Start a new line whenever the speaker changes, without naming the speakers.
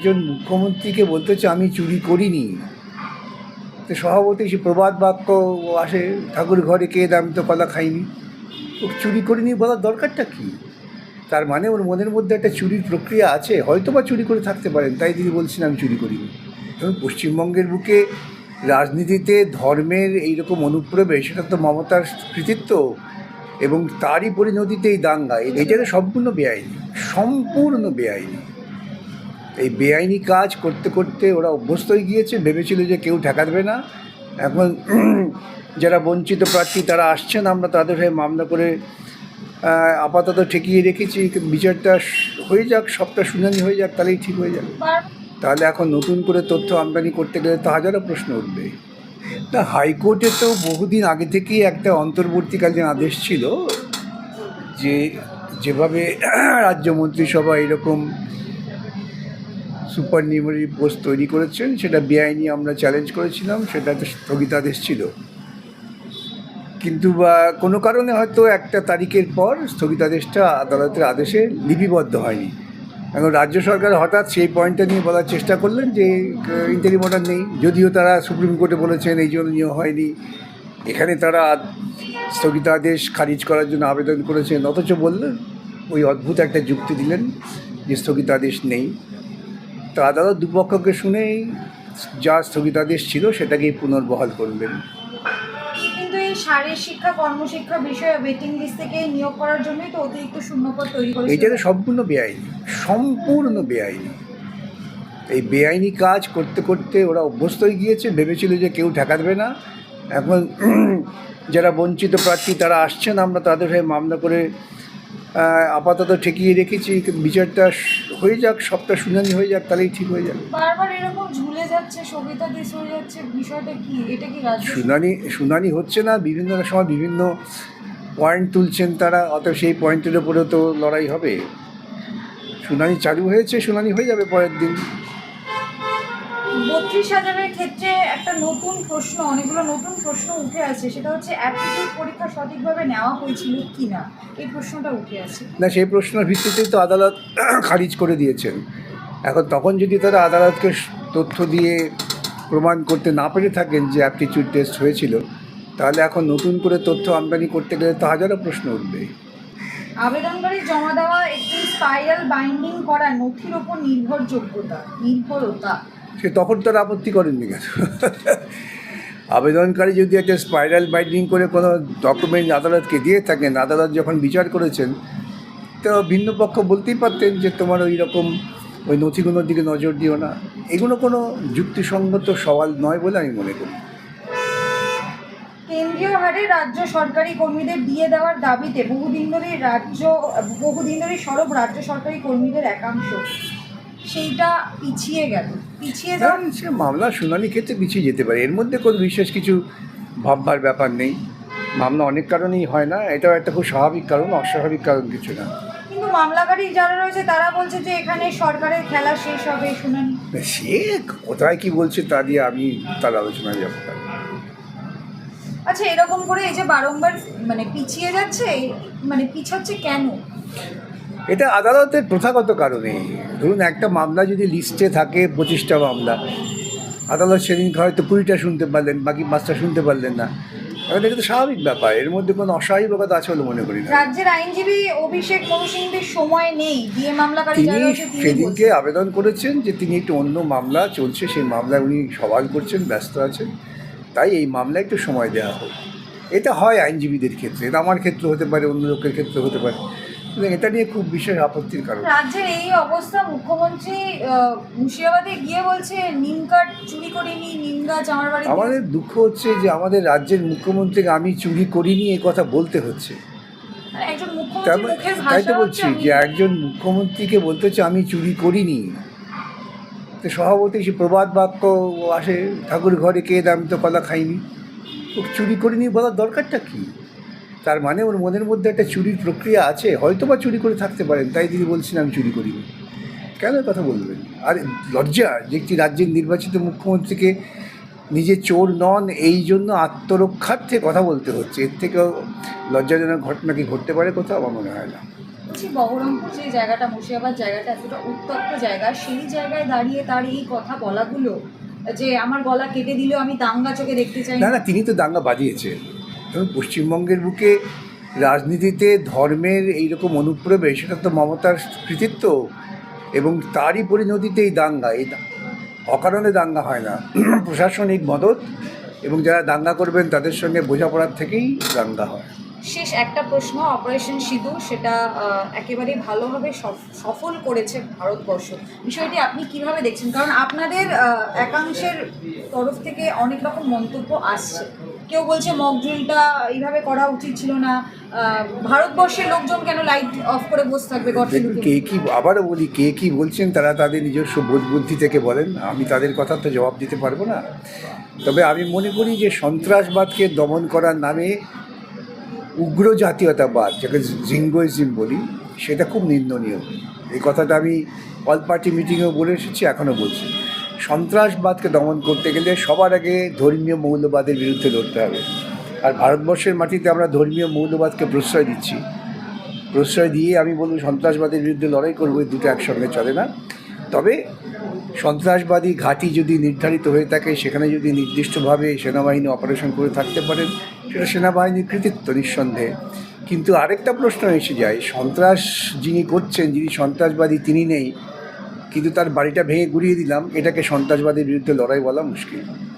একজন মুখ্যমন্ত্রীকে বলতে হচ্ছে, আমি চুরি করিনি। তো স্বভাবতই সে প্রবাদ বাক্য আসে, ঠাকুর ঘরে কে দাম তো কলা খাইনি ও চুরি করিনি বলার দরকারটা কি? তার মানে ওর মনের মধ্যে একটা চুরির প্রক্রিয়া আছে হয়তো বা চুরি করে থাকতে পারেন, তাই তিনি বলছেন, আমি চুরি করিনি। এবং পশ্চিমবঙ্গের বুকে রাজনীতিতে ধর্মের এইরকম অনুপ্রবেশ, সেটা তো মমতার কৃতিত্ব এবং তারই পরিণতিতে এই দাঙ্গা এটা তো সম্পূর্ণ বেআইনি সম্পূর্ণ বেআইনি। এই বেআইনি কাজ করতে করতে ওরা অভ্যস্ত হয়ে গিয়েছে, ভেবেছিল যে কেউ ঠেকাবে না। এখন যারা বঞ্চিত প্রার্থী তারা আসছেন, আমরা তাদের হয়ে মামলা করে আপাতত ঠেকিয়ে রেখেছি। বিচারটা হয়ে যাক, সবটা শুনানি হয়ে যাক, তাহলেই ঠিক হয়ে যাবে। তাহলে এখন নতুন করে তথ্য আমদানি করতে গেলে তো হাজারো প্রশ্ন উঠবে। না হাইকোর্টে তো বহুদিন আগে থেকেই একটা অন্তর্বর্তীকালীন আদেশ ছিল যে, যেভাবে রাজ্য মন্ত্রিসভা এরকম সুপার নিউমারি পোস্ট তৈরি করেছেন, সেটা বেআইনি আমরা চ্যালেঞ্জ করেছিলাম, সেটা তো স্থগিতাদেশ ছিল। কিন্তু বা কোনো কারণে হয়তো একটা তারিখের পর স্থগিতাদেশটা আদালতের আদেশে লিপিবদ্ধ হয়নি। এখন রাজ্য সরকার হঠাৎ সেই পয়েন্টটা নিয়ে বলার চেষ্টা করলেন যে ইন্টারিম অর্ডার নেই, যদিও তারা সুপ্রিম কোর্টে বলেছেন এই জন্য নিয়ে হয়নি। এখানে তারা স্থগিতাদেশ খারিজ করার জন্য আবেদন করেছেন, অথচ বললেন, ওই অদ্ভুত একটা যুক্তি দিলেন যে স্থগিতাদেশ নেই। আদালত দুপক্ষকে শুনেই যা স্থগিতাদেশ ছিল সেটাকেই পুনর্বহাল করলেন।
কিন্তু এই শারীর শিক্ষা কর্মশিক্ষা বিষয়ে ওয়েটিং লিস্ট থেকে নিয়োগ করার জন্যই তো অতিরিক্ত শূন্যপদ তৈরি
সম্পূর্ণ বেআইনি সম্পূর্ণ বেআইনি। এই বেআইনি কাজ করতে করতে ওরা অভ্যস্ত হয়ে গিয়েছে ভেবেছিল যে কেউ ঠেকাবে না। এখন যারা বঞ্চিত প্রার্থী তারা আসছেন আমরা তাদের হয়ে মামলা করে আপাতত ঠেকিয়ে রেখেছি বিচারটা হয়ে যাক সবটা শুনানি হয়ে যাক তাহলেই ঠিক হয়ে যাবে।
বারবার এরকম ঝুলে যাচ্ছে সবিতা হয়ে যাচ্ছে বিষয়টা কি? এটা কি
শুনানি শুনানি হচ্ছে না বিভিন্ন সময় বিভিন্ন পয়েন্ট তুলছেন তারা অত সেই পয়েন্টের উপরেও তো লড়াই হবে। শুনানি চালু হয়েছে শুনানি হয়ে যাবে পরের দিন।
বত্রিশ হাজারের ক্ষেত্রে একটা নতুন প্রশ্ন অনেকগুলো নতুন প্রশ্ন উঠে আছে সেটা হচ্ছে অ্যাপটিটিউড পরীক্ষা সঠিকভাবে নেওয়া হয়েছিল কি না এই প্রশ্নটা উঠে আছে
না সেই প্রশ্নের ভিত্তিতেই তো আদালত খারিজ করে দিয়েছেন। এখন তখন যদি তারা আদালতকে তথ্য দিয়ে প্রমাণ করতে না পেরে থাকেন যে অ্যাপটিচিউড টেস্ট হয়েছিল তাহলে এখন নতুন করে তথ্য আমদানি করতে গেলে তো হাজারো প্রশ্ন উঠবে।
আবেদনকারী জমা দেওয়া একটি স্পাইরাল বাইন্ডিং করা নথির ওপর নির্ভরযোগ্যতা নির্ভরতা।
সে তখন তো আপত্তি করেননি কেন? আবেদনকারী যদি একটা স্পাইরাল বাইন্ডিং করে কোনো ডকুমেন্ট আদালতকে দিয়ে থাকেন, আদালত যখন বিচার করেছেন, তো ভিন্ন পক্ষ বলতেই পারতেন যে তোমার ওই রকম ওই নথিগুলোর দিকে নজর দিও না। এগুলো কোনো যুক্তিসঙ্গত সওয়াল নয় বলে আমি মনে করি।
কেন্দ্রীয় হারে রাজ্য সরকারি কর্মীদের দিয়ে দেওয়ার দাবিতে বহুদিন ধরে রাজ্য, বহুদিন ধরে সরব রাজ্য সরকারি কর্মীদের একাংশ। সেইটা পিছিয়ে গেল। পিছিয়ে
কারণ সে মামলা শুনানি ক্ষেত্রে পিছিয়ে যেতে পারে। এর মধ্যে কোনো বিশেষ কিছু ভাববার ব্যাপার নেই। মামলা অনেক কারণেই হয় না এটাও একটা খুব স্বাভাবিক কারণ অস্বাভাবিক কারণ কিছু না।
কিন্তু মামলাকারী যারা রয়েছে তারা বলছে যে এখানে সরকারের খেলা শেষ হবে শুনানি।
সে কোথায় কি বলছে তা দিয়ে আমি তার আলোচনায় যাব।
আচ্ছা এরকম করে এই যে বারংবার মানে পিছিয়ে যাচ্ছে মানে পিছাচ্ছে কেন?
এটা আদালতের প্রথাগত কারণে। ধরুন একটা মামলা যদি লিস্টে থাকে পঁচিশটা মামলা আদালত সেদিন হয়তো কুড়িটা শুনতে পারলেন বাকি পাঁচটা শুনতে পারলেন না। এখন এটা তো স্বাভাবিক ব্যাপার এর মধ্যে কোনো অস্বাভাবিকতা আছে বলে মনে করি না।
রাজ্যের আইনজীবী অভিষেক মনু সময় নেই মামলাকারী রয়েছে তিনি
সেদিনকে আবেদন করেছেন যে তিনি একটু অন্য মামলা চলছে সেই মামলায় উনি সওয়াল করছেন ব্যস্ত আছেন। তাই এই মামলায় একটু সময় দেওয়া হোক। এটা হয় আইনজীবীদের ক্ষেত্রে এটা আমার ক্ষেত্রে হতে পারে অন্য লোকের ক্ষেত্রে হতে পারে। সুতরাং এটা নিয়ে খুব বিশেষ আপত্তির কারণ।
রাজ্যের এই অবস্থা মুখ্যমন্ত্রী মুর্শিদাবাদে গিয়ে বলছে নিম কাঠ চুরি করিনি নিম গাছ আমার বাড়িতে
আমাদের দুঃখ হচ্ছে যে আমাদের রাজ্যের মুখ্যমন্ত্রীকে আমি চুরি করিনি এ কথা বলতে হচ্ছে।
মানে
মানে- তাই তো বলছি যে একজন মুখ্যমন্ত্রীকে বলতে হচ্ছে আমি চুরি করিনি। তো স্বভাবতই সে প্রবাদ বাক্য আসে ঠাকুর ঘরে কে দাম তো কলা খাইনি। চুরি করিনি বলার দরকারটা কি? তার মানে ওর মনের মধ্যে একটা চুরির প্রক্রিয়া আছে হয়তো বা চুরি করে থাকতে পারেন তাই তিনি বলছেন আমি চুরি করি কেন কথা বলবেন? আর লজ্জা যে একটি রাজ্যের নির্বাচিত মুখ্যমন্ত্রীকে নিজে চোর নন এই জন্য আত্মরক্ষার্থে কথা বলতে হচ্ছে। এর থেকেও লজ্জাজনক ঘটনা কি ঘটতে পারে কোথাও? আমার মনে হয় না।
বলছি বহরমপুর যে জায়গাটা মুর্শিদাবাদ জায়গাটা এতটা উত্তপ্ত জায়গা সেই জায়গায় দাঁড়িয়ে তার এই কথা বলাগুলো যে আমার গলা কেটে দিলেও আমি দাঙ্গা চোখে দেখতে চাই
না
না।
না তিনি তো দাঙ্গা বাজিয়েছেন। কারণ পশ্চিমবঙ্গের বুকে রাজনীতিতে ধর্মের এইরকম অনুপ্রবেশ, সেটা তো মমতার কৃতিত্ব এবং তারই পরিণতিতে এই দাঙ্গা, এই অকারণে দাঙ্গা হয় না। প্রশাসনিক মদত এবং যারা দাঙ্গা করবেন তাদের সঙ্গে বোঝাপড়ার থেকেই দাঙ্গা হয়।
শেষ একটা প্রশ্ন অপারেশন সিধু সেটা একেবারে ভালোভাবে সফ- সফল করেছে ভারতবর্ষ। বিষয়টি আপনি কীভাবে দেখছেন? কারণ আপনাদের একাংশের তরফ থেকে অনেক রকম মন্তব্য আসছে। কেউ বলছে মকড্রিলটা এইভাবে করা উচিত ছিল না। ভারতবর্ষের লোকজন কেন লাইট অফ করে বসে থাকবে?
কে কি আবারও বলি কে কি বলছেন তারা তাদের নিজস্ব বোধ বুদ্ধি থেকে বলেন। আমি তাদের কথা তো জবাব দিতে পারব না। তবে আমি মনে করি যে সন্ত্রাসবাদকে দমন করার নামে উগ্র জাতীয়তাবাদ যাকে জিঙ্গোইজিম বলি সেটা খুব নিন্দনীয়। এই কথাটা আমি অল পার্টি মিটিংয়েও বলে এসেছি এখনও বলছি। সন্ত্রাসবাদকে দমন করতে গেলে সবার আগে ধর্মীয় মৌলবাদের বিরুদ্ধে লড়তে হবে। আর ভারতবর্ষের মাটিতে আমরা ধর্মীয় মৌলবাদকে প্রশ্রয় দিচ্ছি। প্রশ্রয় দিয়ে আমি বলব সন্ত্রাসবাদের বিরুদ্ধে লড়াই করব, এই দুটো একসঙ্গে চলে না। তবে সন্ত্রাসবাদী ঘাঁটি যদি নির্ধারিত হয়ে থাকে, সেখানে যদি নির্দিষ্টভাবে সেনাবাহিনী অপারেশন করে থাকতে পারেন, সেটা সেনাবাহিনীর কৃতিত্ব নিঃসন্দেহে। কিন্তু আরেকটা প্রশ্ন এসে যায়, সন্ত্রাস যিনি করছেন, যিনি সন্ত্রাসবাদী, তিনি নেই কিন্তু তার বাড়িটা ভেঙে গুড়িয়ে দিলাম। এটাকে সন্ত্রাসবাদের বিরুদ্ধে লড়াই বলা মুশকিল।